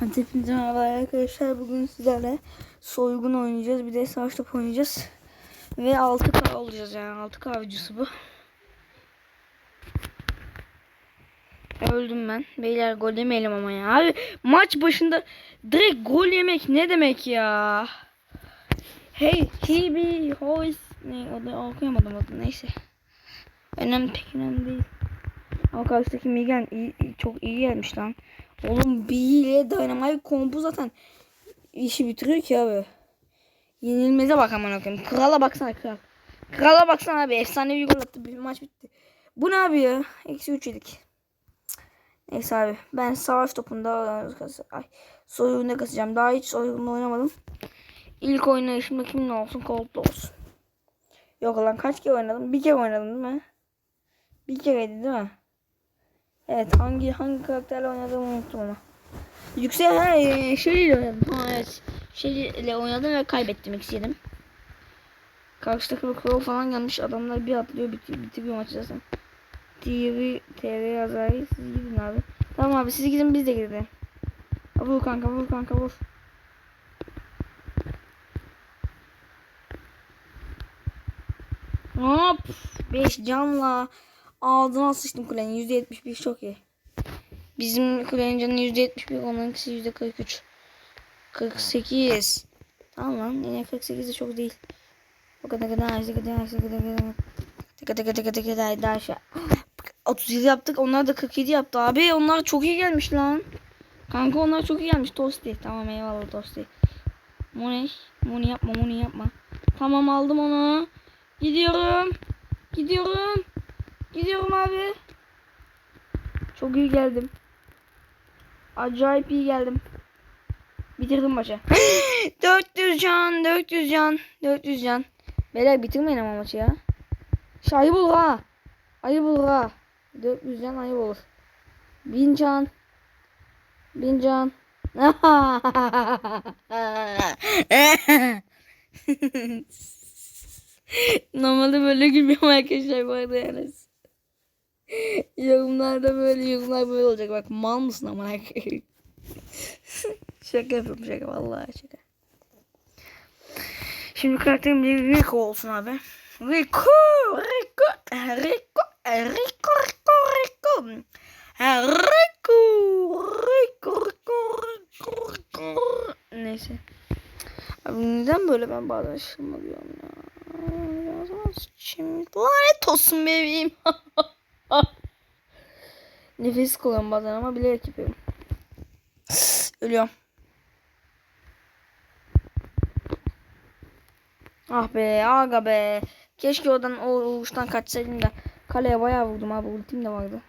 Hepinize merhaba arkadaşlar. Bugün sizlerle soygun oynayacağız. Bir de savaş topu oynayacağız. Ve 6K olacağız yani. 6K videosu bu. Öldüm ben. Beyler gol yemeyelim ama ya. Abi maç başında direkt gol yemek ne demek ya? Hey, he be hoist. Ne o da okuyamadım adını neyse. Önemli pek önemli değil. Ama karşıdaki Migen iyi, iyi- çok iyi gelmiş lan. Oğlum bir ile Dynamite kompu zaten işi bitiriyor ki abi. Yenilmeze bak aman okuyayım. Krala baksana kral. Krala baksana abi. Efsane bir gol attı. Bir maç bitti. Bu ne abi ya? Eksi 3 yedik. Neyse abi. Ben savaş topunda ay, soyunda kasacağım. Daha hiç soyunda oynamadım. İlk oynayışımda kimin olsun? Cold'da olsun. Yok lan kaç kere oynadım? Bir kere oynadım değil mi? Bir kereydi değil mi? Evet hangi hangi karakterle oynadığımı unuttum ama. Yüksel ha e, şeyle evet. Şeyle oynadım ve kaybettim ikisiydim. Karşı takıma Crow falan gelmiş. Adamlar bir atlıyor bitiyor, bitiriyor maçı zaten. TV, TV yazarı siz gidin abi. Tamam abi siz gidin biz de gidelim. Vur kanka vur kanka vur. Hop 5 canla ağzına sıçtım kulenin %71 çok iyi. Bizim kulenin canı %71 onunkisi %43. 48. Tamam lan yine 48 de çok değil. O kadar kadar kadar kadar kadar kadar Tıka tıka tıka tıka daha daha aşağı. 37 yaptık. Onlar da 47 yaptı. Abi onlar çok iyi gelmiş lan. Kanka onlar çok iyi gelmiş. Tosti. Tamam eyvallah Tosti. Moni. Moni yapma Moni yapma. Tamam aldım onu. Gidiyorum. Gidiyorum. Gidiyorum abi. Çok iyi geldim. Acayip iyi geldim. Bitirdim maçı. 400 can, 400 can, 400 can. Beyler bitirmeyin ama maçı ya. Şey, ayıp olur ha. Ayıp olur ha. 400 can ayıp olur. 1000 can. 1000 can. Normalde böyle gülmüyorum arkadaşlar bu arada yani. Yorumlarda böyle yorumlar böyle olacak. Bak mal mısın amına şaka yapıyorum şaka vallahi şaka. Şimdi karakterim bir Rico olsun abi. Rico, Rico, Rico, Rico, Rico, Rico. Rico, Rico, Rico, Rico, Rico. Neyse. Abi neden böyle ben bazen şırmalıyorum ya? Lanet olsun bebeğim. Nefes koyuyorum bazen ama bilerek yapıyorum. Ölüyorum. Ah be aga be. Keşke oradan o uçtan kaçsaydım da. Kaleye bayağı vurdum abi. Ultim de vardı.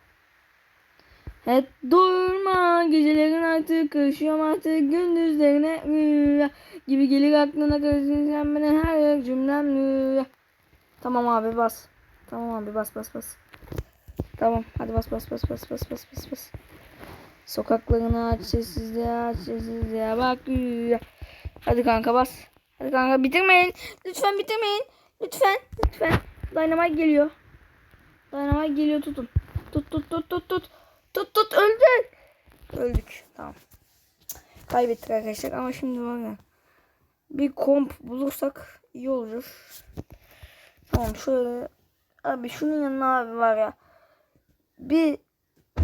Hep durma gecelerin artık karışıyorum artık gündüzlerine gibi gelir aklına karışın sen bana her cümlem rüya. Tamam abi bas. Tamam abi bas bas bas. Tamam hadi bas bas bas bas bas bas bas bas. Sokaklarını aç sessizliğe aç sessizliğe bak. Hadi kanka bas. Hadi kanka bitirmeyin. Lütfen bitirmeyin. Lütfen lütfen. Dynamite geliyor. Dynamite geliyor tutun. Tut tut tut tut tut. Tut tut öldük. Öldük. Tamam. Kaybettik arkadaşlar ama şimdi var ya. Bir komp bulursak iyi olur. Tamam şöyle. Abi şunun yanına abi var ya. Bir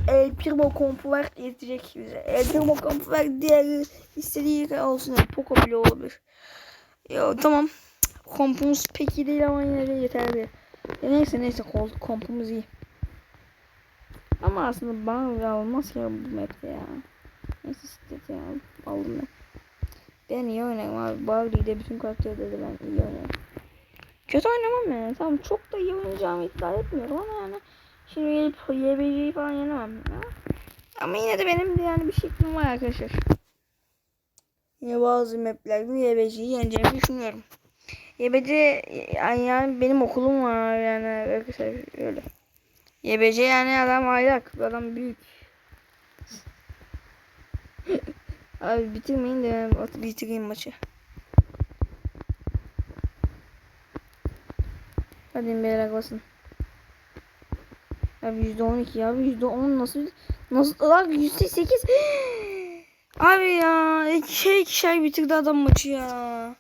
El Primo kompu var yetecek bize. El Primo kompu var diğer istediği olsun. Yani Poco bile olabilir. Ya tamam. Kompumuz pek iyi değil ama yine de yeterli. Ya neyse neyse kol- kompumuz iyi. Ama aslında bana da olmaz ya bu map'te ya. Neyse işte ya aldım ben. Ben iyi oynarım abi. Barley de bütün karakterleri ben iyi oynarım. Kötü oynamam yani. Tamam çok da iyi oynayacağımı iddia etmiyorum ama yani. Şimdi gelip YBC'yi falan yenemem ya. Ama yine de benim de yani bir şeklim var arkadaşlar. Yine bazı maplerde YBC'yi yeneceğimi düşünüyorum. YBC yani, yani benim okulum var yani arkadaşlar öyle. YBC yani adam ayak, adam büyük. Abi bitirmeyin de bitireyim maçı. Hadi beyler basın. Abi %12 ya. %10 nasıl nasıl lan %8 Abi ya ikişer ikişer bitirdi adam maçı ya.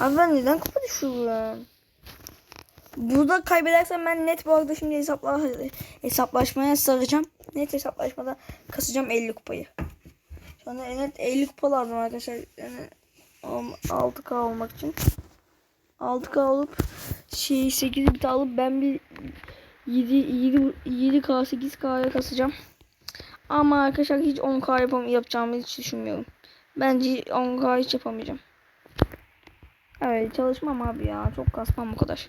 Abi ben neden kupa düşürüyorum? Burada kaybedersem ben net bu arada şimdi hesapla hesaplaşmaya saracağım. Net hesaplaşmada kasacağım 50 kupayı. Şu anda net 50 kupa lazım arkadaşlar. Yani 6k olmak için. 6k olup şey 8 bit alıp ben bir 7 7 7k 8k'ya kasacağım. Ama arkadaşlar hiç 10k yapam yapacağımı hiç düşünmüyorum. Bence 10k hiç yapamayacağım. Evet çalışmam abi ya. Çok kasmam bu kadar.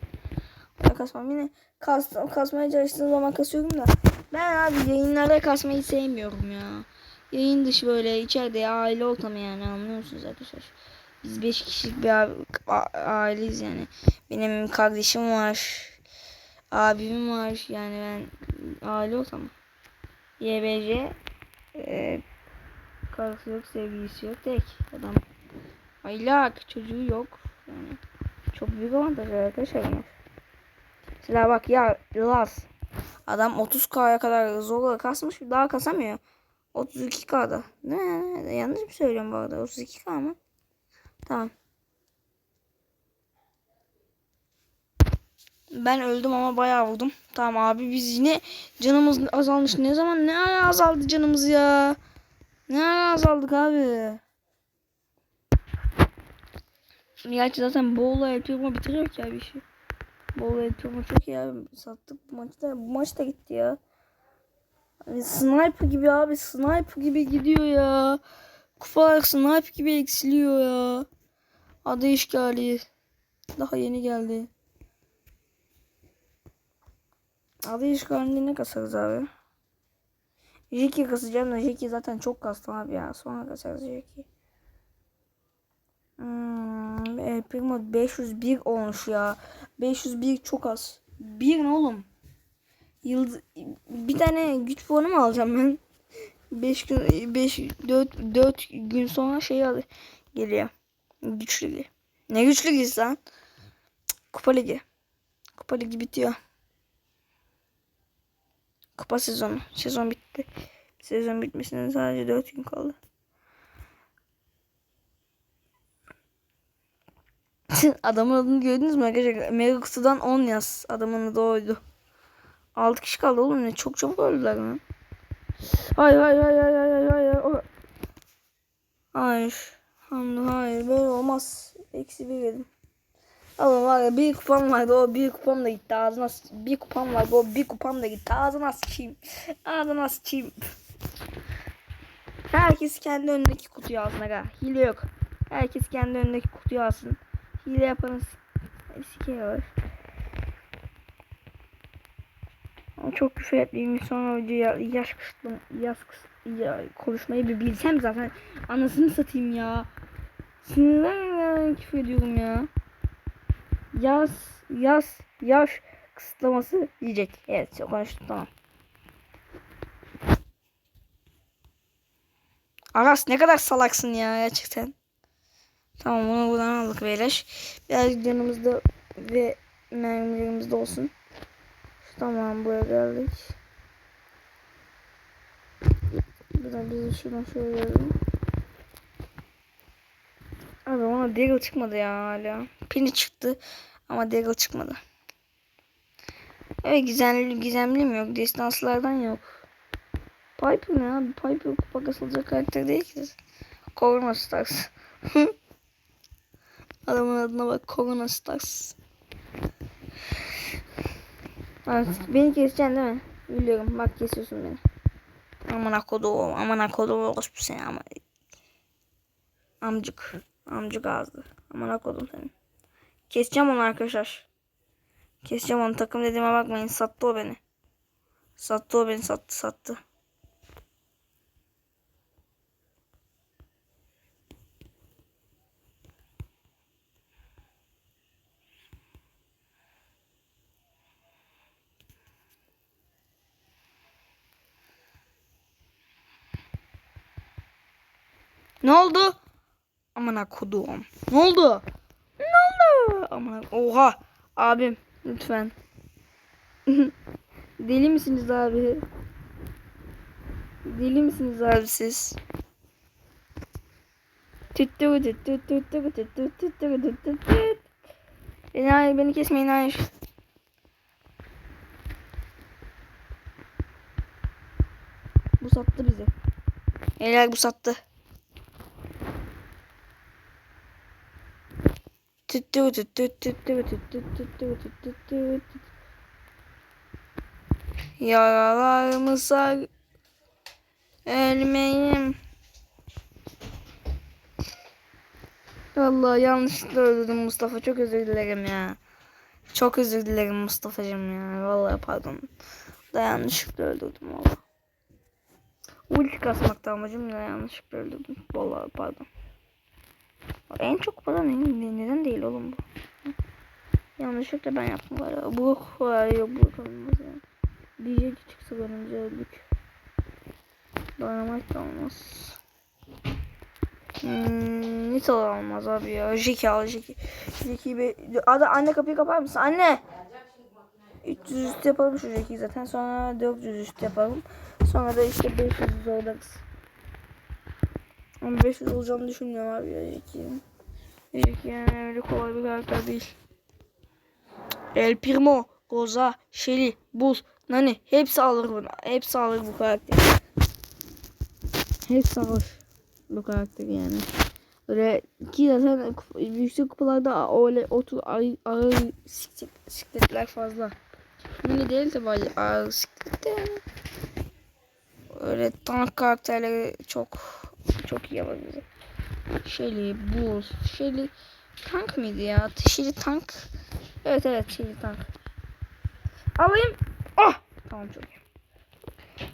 Ben kasmam. Yine kas, kasmaya çalıştığım zaman kasıyorum da. Ben abi yayınlarda kasmayı sevmiyorum ya. Yayın dışı böyle içeride aile ortamı yani anlıyorsunuz arkadaşlar. Biz 5 kişilik bir aileyiz yani. Benim kardeşim var. Abim var. Yani ben aile ortamı. YBC e, karısı yok, sevgilisi yok. Tek adam. Aylak çocuğu yok. Yani çok büyük avantajlar arkadaşlar bunlar. Mesela bak ya Laz. Adam 30k'ya kadar zorla kasmış daha kasamıyor. 32k'da. Ne, ne yanlış mı söylüyorum bu arada? 32k mı? Tamam. Ben öldüm ama bayağı vurdum. Tamam abi biz yine canımız azalmış. Ne zaman ne ara azaldı canımız ya? Ne ara azaldık abi? Gerçi zaten Bowl'la yapıyor ama bitiriyor ki abi işi. Bowl'la yapıyor ama çok iyi abi. Sattık bu maçta. Bu maç da gitti ya. Hani sniper gibi abi. Sniper gibi gidiyor ya. Kupalar sniper gibi eksiliyor ya. Adı işgali. Daha yeni geldi. Adı işgalinde ne kasarız abi? Jeki kasacağım da Jeki zaten çok kastım abi ya. Sonra kasarız Jeki. Hmm, e, Primo 501 olmuş ya. 501 çok az. Bir ne oğlum? Yıldız bir tane güç puanı mı alacağım ben? 5 gün 5 4 4 gün sonra şey al geliyor. Güç ligi. Ne güç ligi lan? Kupa ligi. Kupa ligi bitiyor. Kupa sezonu. Sezon bitti. Sezon bitmesine sadece 4 gün kaldı. Adamın adını gördünüz mü arkadaşlar? Megakutu'dan 10 yaz. Adamın adı oydu. 6 kişi kaldı oğlum ne çok çabuk öldüler lan. Hayır hayır hayır hayır hayır hayır. hayır. Hayır. Hamdi hayır böyle olmaz. Eksi bir yedim. Oğlum var ya bir kupam vardı o bir kupam da gitti ağzına bir kupam vardı o bir kupam da gitti ağzına sıçayım. Ağzına sıçayım. Herkes kendi önündeki kutuyu alsın aga. Hile yok. Herkes kendi önündeki kutuyu alsın. Hile yapanız sikiyor. Ama çok küfür etmeyeyim sonra videoya yaş kısıtlı yaş kısıtlı ya, konuşmayı bir bilsem zaten anasını satayım ya. Sinirden küfür ediyorum ya. Yaz yaz yaş kısıtlaması diyecek. Evet konuştum tamam. Aras ne kadar salaksın ya gerçekten. Tamam bunu buradan aldık beyler. Biraz canımızda ve mermilerimizde olsun. Tamam buraya geldik. Buradan biz de şuradan şöyle gelelim. Abi ona Deagle çıkmadı ya hala. Pini çıktı ama Deagle çıkmadı. Evet gizemli, gizemli mi yok? Destanslardan yok. Piper ne abi? Piper kupa kasılacak karakter değil ki. Corona Stars. Adamın adına bak Corona Stars. Beni keseceksin değil mi? Biliyorum bak kesiyorsun beni. Aman akodu, aman akodu orospu seni ama. Amcık. Amcık ağzı. Aman akodum seni. Keseceğim onu arkadaşlar. Keseceğim onu takım dediğime bakmayın. Sattı o beni. Sattı o beni sattı sattı. Ne oldu? Aman kodum. Ne oldu? Ne oldu? Aman oha. Abim lütfen. Deli misiniz abi? Deli misiniz abi siz? Beni, hayır, beni kesmeyin hayır. Bu sattı bizi. Helal bu sattı. Sar. Ölmeyim. Allah yanlışlıkla öldürdüm Mustafa. Çok özür dilerim ya. Çok özür dilerim Mustafa'cığım ya. Vallahi pardon. Da yanlışlıkla öldürdüm valla. Ulti kasmakta amacım da yanlışlıkla öldürdüm. Vallahi pardon. En çok bana ne, ne- neden değil oğlum bu? Yanlışlıkla ben yaptım galiba. Bu yok bu olmaz ya. DJ çıksa önümüze öldük. Dynamite de olmaz. Hmm, da olmaz abi ya. Jeki al Jeki. Jeki be... Ada anne kapıyı kapar mısın? Anne! 300 üstü yapalım şu Jeki'yi zaten. Sonra 400 üstü yapalım. Sonra da işte 500 olacağız. Ama 500 olacağını düşünmüyorum abi ya Jeki'nin. Jeki yani öyle kolay bir karakter değil. El Primo, Rosa, Shelly, Buz, Nani hepsi alır bunu. Hepsi alır bu karakteri. Hepsi alır bu karakteri yani. Öyle ki zaten yüksek kupalarda öyle otur ağır, ağır siklet- sikletler fazla. Mini değil tabi ağır siklet de. Öyle tank karakterleri çok çok iyi bize. Shelly, Buz, Shelly tank mıydı ya? Shelly tank. Evet evet Shelly tank. Alayım. Oh! Tamam çok iyi.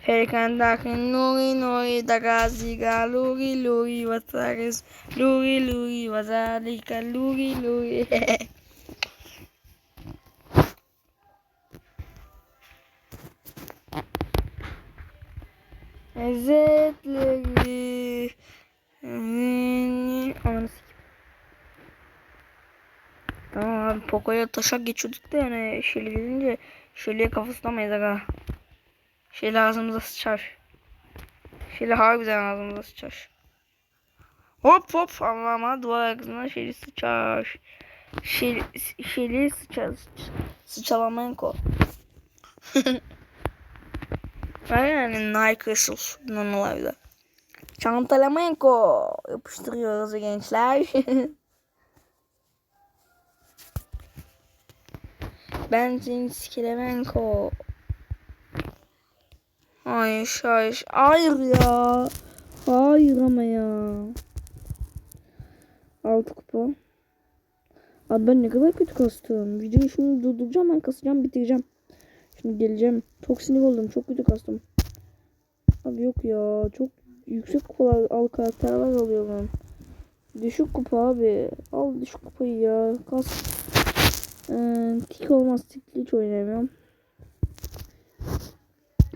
Fekandaki nuri nuri dagaziga luri luri vataris luri luri vazalika luri luri. Poco'ya taşak geçiyorduk da yani Shelly gelince Shelly'ye kafasınamayız aga. Shelly ağzımıza sıçar. Shelly harbiden ağzımıza sıçar. Hop hop Allah'ıma duvar arkasından Shelly sıçar. Shelly, Shelly sıçar. Sıçalamenko. Var yani Nike Russell nanolarda. Çantalamenko yapıştırıyoruz gençler. Ben seni sikelemenko. Hayır hayır. Hayır ya. Hayır ama ya. Altı kupa. Abi ben ne kadar kötü kastım. Videoyu şimdi durduracağım ben kasacağım bitireceğim. Şimdi geleceğim. Çok sinir oldum. Çok kötü kastım. Abi yok ya. Çok yüksek kupalar al karakterler alıyorum. Düşük kupa abi. Al düşük kupayı ya. Kas. Ee, tik olmaz. Tikli hiç oynayamıyorum.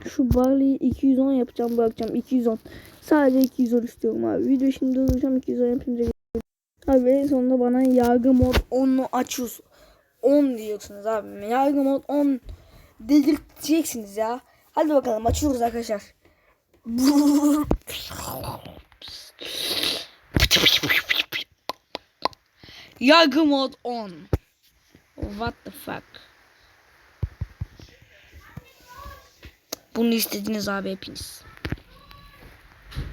Şu Barley'i 210 yapacağım bırakacağım. 210. Sadece 210 istiyorum abi. Video şimdi durduracağım 210 yapınca. Abi en sonunda bana yargı mod 10'u açıyorsun. 10 diyorsunuz abi. Yargı mod 10 delirteceksiniz ya. Hadi bakalım açıyoruz arkadaşlar. Yargı mod 10. What the fuck? Bunu istediniz abi hepiniz.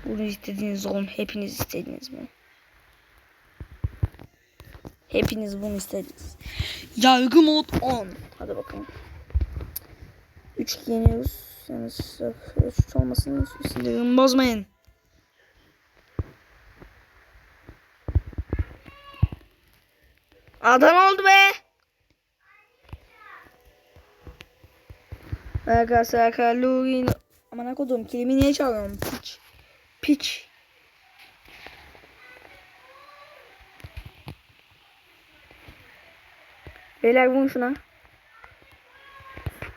Bunu istediniz oğlum. Hepiniz istediniz mi? Hepiniz bunu istediniz. Yargı mod 10. Hadi bakalım. 3 yeniyoruz. Yani suç olmasın. Sinirimi bozmayın. Adam oldu be. Arkadaşlar Lurin. Aman akıdım kelimi niye çalıyorum? Piç. Piç. Beyler vurun şuna.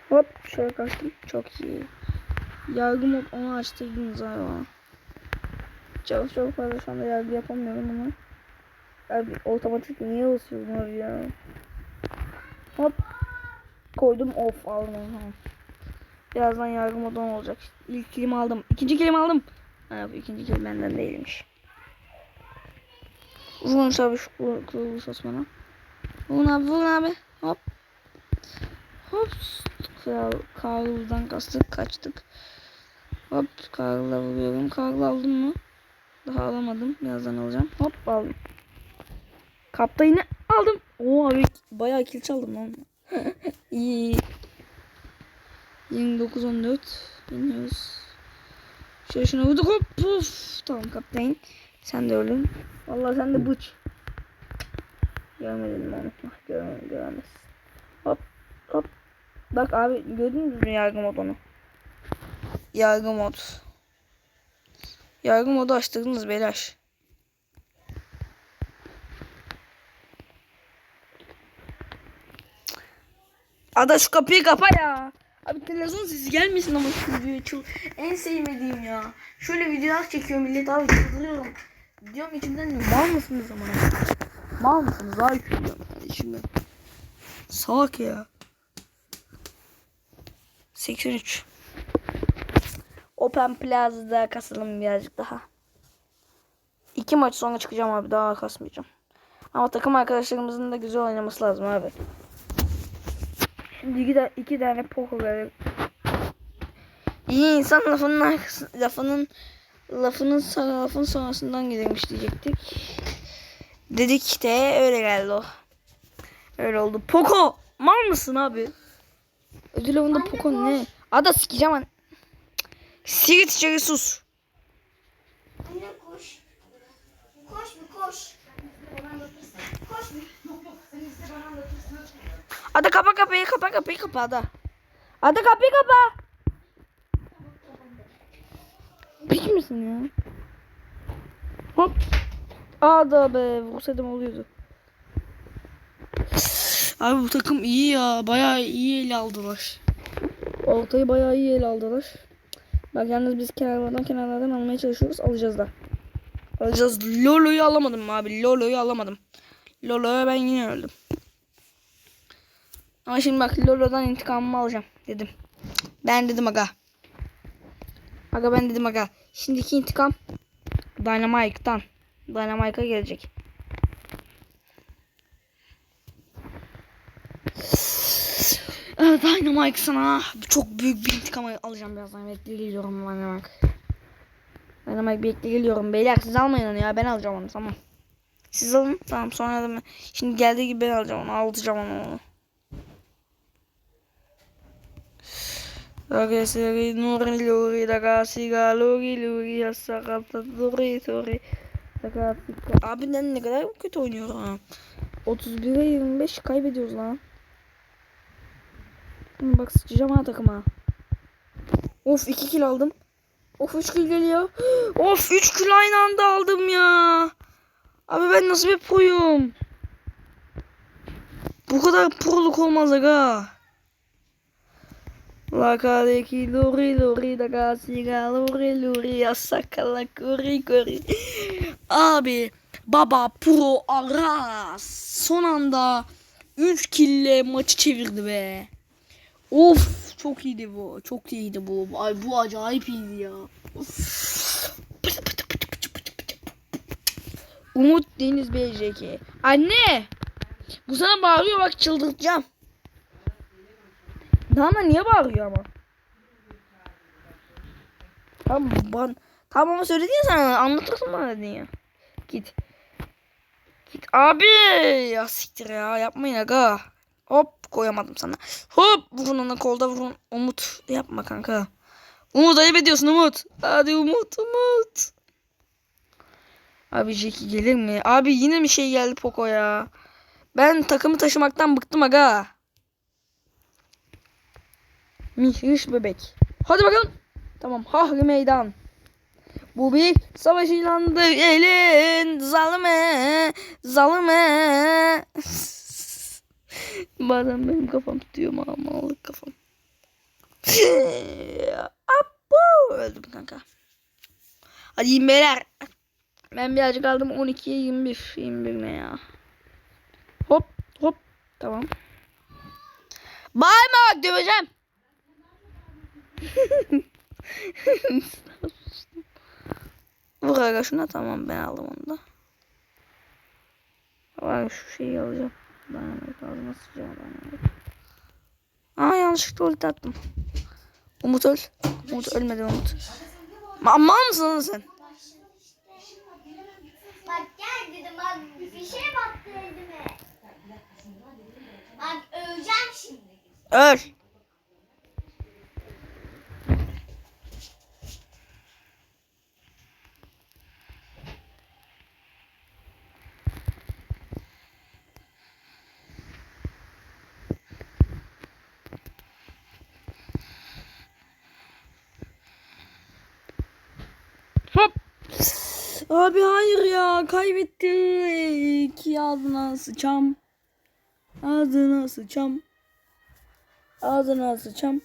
Hop şöyle kaçtım. Çok iyi. Yargı mod onu açtırdınız bana. Çok çok fazla şu anda yargı yapamıyorum ama. Abi otomatik niye basıyorsun abi ya? Hop. Koydum off aldım onu. Birazdan yargı modu on olacak. İlk kelime aldım. İkinci kelime aldım. Ha, bu ikinci kelime benden değilmiş. Vurmuş abi şu kılıç Osman'a. Vurun abi vurun abi. Hop. Hop. Kral Karl'dan kastık kaçtık. Hop Karl'a vuruyorum. Karl aldım mı? Daha alamadım. Birazdan alacağım. Hop aldım. Kaptayını aldım. Oo abi bayağı kill çaldım lan. İyi. 29 14 iniyoruz. Şöyle şuna vurduk hop puf. Tamam kaptan. Sen de öldün. Vallahi sen de bıç. Görmedin mi unutma. Görme, göremez. Hop hop. Bak abi gördünüz mü yargı modunu? Yargı mod. Yargı modu açtırdınız beyler. Ada şu kapıyı kapa ya. Abi televizyon sesi gelmesin ama şu videoya çok en sevmediğim ya. Şöyle videolar çekiyor millet abi çıldırıyorum. Diyorum içimden diyorum mal mısınız ama? Mal mısınız abi diyorum yani içimden. Salak ya. 83. Open Plaza'da kasalım birazcık daha. İki maç sonra çıkacağım abi daha kasmayacağım. Ama takım arkadaşlarımızın da güzel oynaması lazım abi. İki, de, iki tane poker verelim. İyi insan lafının arkası, lafının lafının lafın sonrasından gelirmiş diyecektik. Dedik de öyle geldi o. Öyle oldu. Poco! Mal mısın abi? Ödül avında Poco ne? Ada sikeceğim an. Sigit içeri sus. Anne koş. Koş bir koş. Koş bir. Ada kapa kapıyı kapa kapıyı kapa Ada. Ada kapıyı kapa. Pik misin ya? Hop. Ada be vursaydım oluyordu. Abi bu takım iyi ya. Bayağı iyi ele aldılar. Ortayı bayağı iyi ele aldılar. Bak yalnız biz kenarlardan kenarlardan almaya çalışıyoruz. Alacağız da. Alacağız. Lolo'yu alamadım abi. Lolo'yu alamadım. Lolo'ya ben yine öldüm. Ama şimdi bak Lolo'dan intikamımı alacağım dedim. Ben dedim aga. Aga ben dedim aga. Şimdiki intikam Dynamite'dan. Dynamite'a gelecek. Evet Dynamite sana çok büyük bir intikam alacağım birazdan. Bekle geliyorum Dynamite. Dynamite bekle geliyorum. Beyler siz almayın onu ya ben alacağım onu tamam. Siz alın tamam sonra da ben, şimdi geldiği gibi ben alacağım onu alacağım onu. Ragazzi nuri luri ragazzi galuri luri asakata duri duri ragazzi Abi ben ne kadar kötü oynuyor ha. 31'e 25 kaybediyoruz lan. Hı, Bak sıçacağım ha takıma. Of 2 kill aldım. Of 3 kill geliyor. Of 3 kill aynı anda aldım ya. Abi ben nasıl bir proyum? Bu kadar proluk olmaz aga. La kadeki lori lori da gasiga lori lori asakala kori kori. Abi baba pro aras son anda 3 kille maçı çevirdi be. Of çok iyiydi bu. Çok iyiydi bu. Ay bu acayip iyiydi ya. Of. Umut Deniz BJK. Anne! Bu sana bağırıyor bak çıldırtacağım. Dana niye bağırıyor ama? Tamam ban Tamam ama söyledin ya sana anlatırsın bana dedin ya. Git. Git abi ya siktir ya yapmayın aga. Hop koyamadım sana. Hop vurun ona kolda vurun. Umut yapma kanka. Umut ayıp ediyorsun Umut. Hadi Umut Umut. Abi Jackie gelir mi? Abi yine bir şey geldi Poco ya. Ben takımı taşımaktan bıktım aga. Mihriş bebek. Hadi bakalım. Tamam. Hahri meydan. Bu bir savaş ilandır elin zalime zalime. Bazen benim kafam tutuyor mamalık kafam. Apo öldüm kanka. Hadi beyler. Ben birazcık aldım 12'ye 21. 21 ne ya? Hop hop. Tamam. Bağırma bak döveceğim. Aga şuna tamam ben aldım onu da. Var şu şeyi alacağım. Dayanmak lazım. Nasıl sıcağı dayanmak. Aa yanlışlıkla ulti attım. Umut öl. Umut ölmedi Umut. Ma mal mısın sen? Bak gel dedim bak bir şey battı elime. Bak öleceğim şimdi. Öl. Hop. Abi hayır ya kaybettik. Ağzına sıçam. Ağzına sıçam. Ağzına sıçam.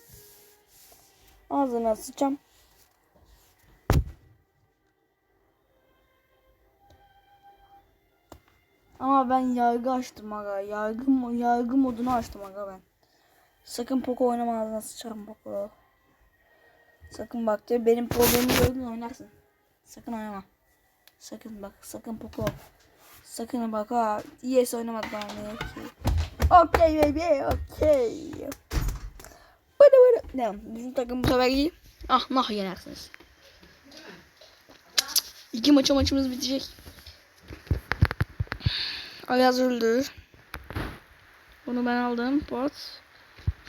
Ağzına sıçam. Ama ben yargı açtım aga. Yargı, yargı modunu açtım aga ben. Sakın Poco oynama ağzına sıçarım Poco. Sakın bak diyor benim problemimi gördün oynarsın. Sakın oynama. Sakın bak sakın Poco. Sakın bak ha. Yes oynamadı bana ne ki. Okey baby okey. Bıdı bıdı. Devam. Bizim takım bu sefer iyi. Ah nah yenersiniz. İki maça maçımız bitecek. Ayaz öldü. Bunu ben aldım. Pot.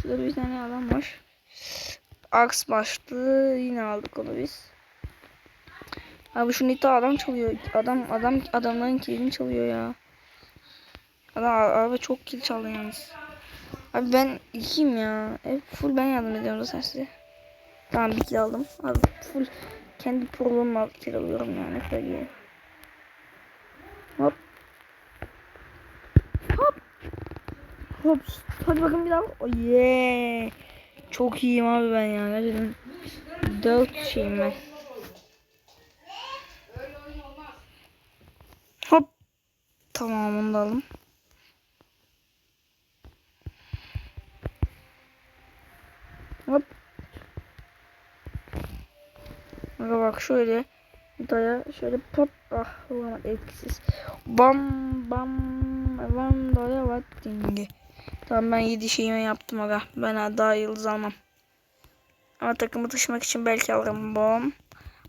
Şurada bir tane adam var. Aks başlı. Yine aldık onu biz. Abi şu Nita adam çalıyor. Adam adam adamların kilini çalıyor ya. Adam abi çok kill çaldı yalnız. Abi ben ikiyim ya. Hep full ben yardım ediyorum zaten size. Tamam bir kill aldım. Abi full kendi programımla kill alıyorum yani. Böyle. Hop. Hop. Hop. Hadi bakın bir daha. Oh yeah. Çok iyiyim abi ben ya. Gerçekten. Dört şeyim ben. Hop. Tamam onu da alalım. Hop. Aga bak şöyle daya şöyle pop ah ulan etkisiz. Bam bam bam daya bak dingi. Tamam ben 7 şeyimi yaptım aga. Ben daha yıldız almam. Ama takımı taşımak için belki alırım. Bom.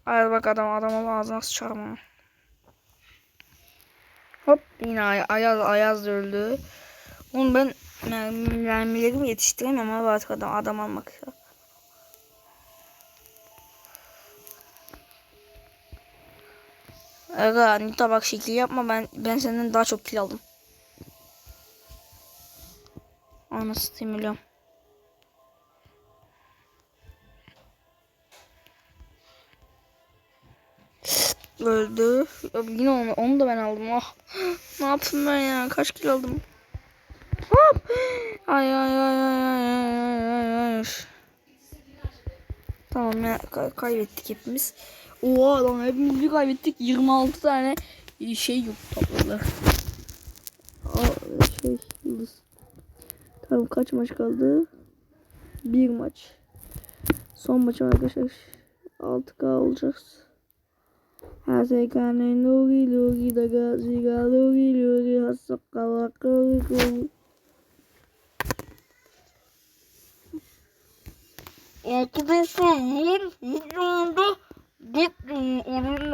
Ay bak adam adamın ağzına sıçarım onu. Hop yine ay Ayaz Ayaz öldü. Oğlum ben mermi- mermilerimi yetiştiremem abi artık adam, adam almak ya. Aga Nita bak şekil yapma ben ben senden daha çok kill aldım. Anasını milyon. Öldü. Abi yine onu, onu da ben aldım. Ah. Ne yaptım ben ya? Kaç kill aldım? Hop. Ay ay ay ay ay ay ay ay. Tamam ya kay- kaybettik hepimiz. Oha lan hepimiz bir kaybettik. 26 tane şey yok topladılar. Şey yıldız. Tamam kaç maç kaldı? Bir maç. Son maç arkadaşlar. 6K olacağız. Hasekane logi logi daga siga logi logi hasaka waka logi. Arkadaşlar videomda gittim onun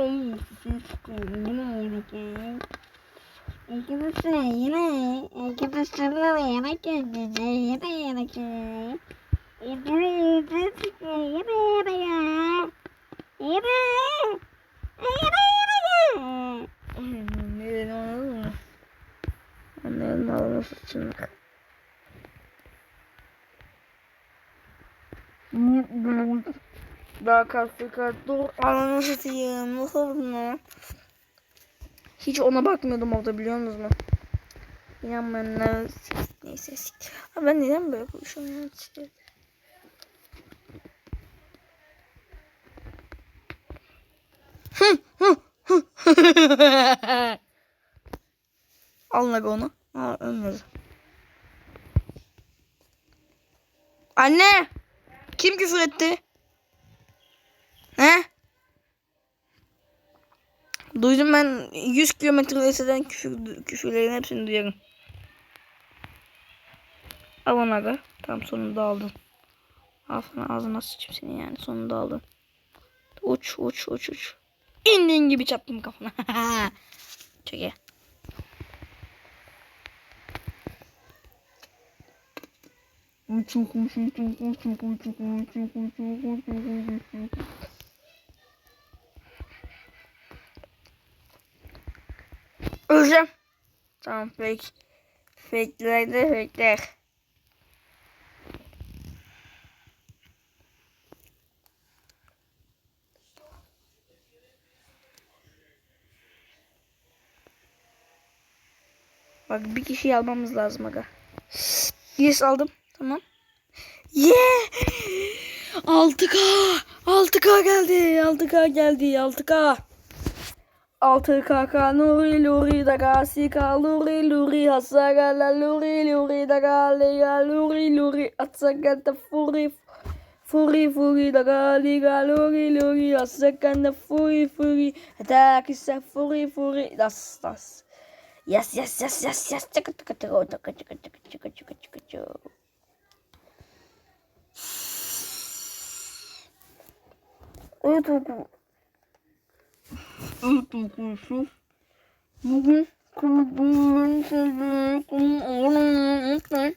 Arkadaşlar yine arkadaşlarla yemek yiyeceğiz yine yemek yiyeceğiz Yine yiyeceğiz yine yine ya Yine ne dedim anladın mı? Annenin ağzına sıçınlık. Daha kalktı dur ananı satayım nasıl bunu? Hiç ona bakmıyordum orada biliyor musunuz mu? İnanmayanlar neyse ben neden böyle konuşuyorum Al Naga onu. Aa ölmedi. Anne! Kim küfür etti? He? Duydum ben 100 kilometre öteden küfür, küfürlerin hepsini duyarım. Al onu aga. Tamam sonunda aldın. Ağzına, ağzına sıçayım seni yani sonunda aldın. Uç uç uç uç. İndiğin gibi çattım kafana. Çok iyi. Öleceğim. Tamam fake. Fake'ler de fake'ler. Bak bir kişiyi almamız lazım aga. Yes aldım. Tamam. Yeah! 6K! 6K geldi. 6K geldi. 6K. 6K Nuri Luri Daga Sika Luri Luri Hasagala Luri Luri Daga Liga Luri Luri Atsagata Furi Furi Furi Daga Liga Luri Luri Asaganda Furi Furi Atakisa Furi Furi Das Das Yes yes yes yes yes Chaka chaka chaka chaka chaka chaka chaka chaka chaka chaka Evet oku. Evet arkadaşlar. Bugün kulübümün sevdiğini konu oğlum unutmayın.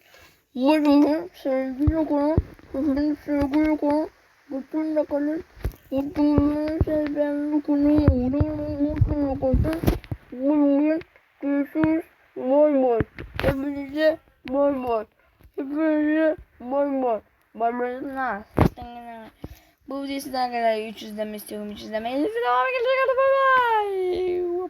Bugün sevgili konu, bugün sevgili konu, bütün de kalın. Bugün sevdiğim konu oğlum unutmayın arkadaşlar. Görüşürüz. Moy moy. Hepinize moy moy. Hepinize moy moy. Barbarına. Bu videoyu sizden kadar 300 izleme istiyorum. 300 izlemeyi. Devam edelim. Bye bye.